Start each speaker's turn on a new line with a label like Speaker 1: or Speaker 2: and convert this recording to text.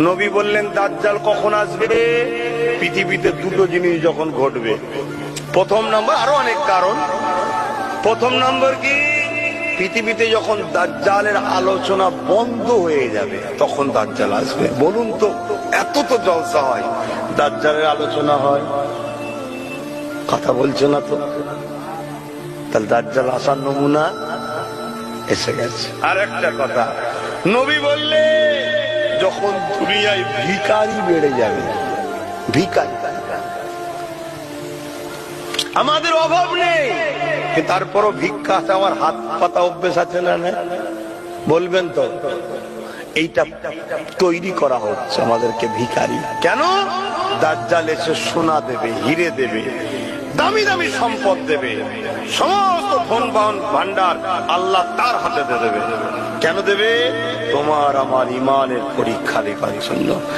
Speaker 1: নবী বললেন, দাজ্জাল কখন আসবে? পৃথিবীতে দুটো জিনিস যখন ঘটবে। প্রথম নম্বর, আরও অনেক কারণ। প্রথম নম্বর কি? পৃথিবীতে যখন দাজ্জালের আলোচনা বন্ধ হয়ে যাবে, তখন দাজ্জাল আসবে। বলুন তো, এত তো জলসা হয়, দাজ্জালের আলোচনা হয়। কথা বলছো না তো? তাহলে দাজ্জাল আসার নমুনা এসে গেছে। আর একটা কথা, নবী বললে যখন দুনিয়ায় ভিকারি বেড়ে যাবে ভিকারি আমাদের অভাব নেই। তারপরও ভিক্ষা চাওয়ার হাত পাতা অভ্যেস আছে না? বলবেন তো এইটা তৈরি করা হচ্ছে আমাদেরকে ভিখারি। কেন? দাজ্জাল এসে সোনা দেবে হিরে দেবে। দামি দামি সম্পদ দেবে। সমস্ত ধন বাহন ভান্ডার আল্লাহ তার হাতে দেবে। কেন দেবে? তোমার আমার ইমানের পরীক্ষা দেবার জন্য।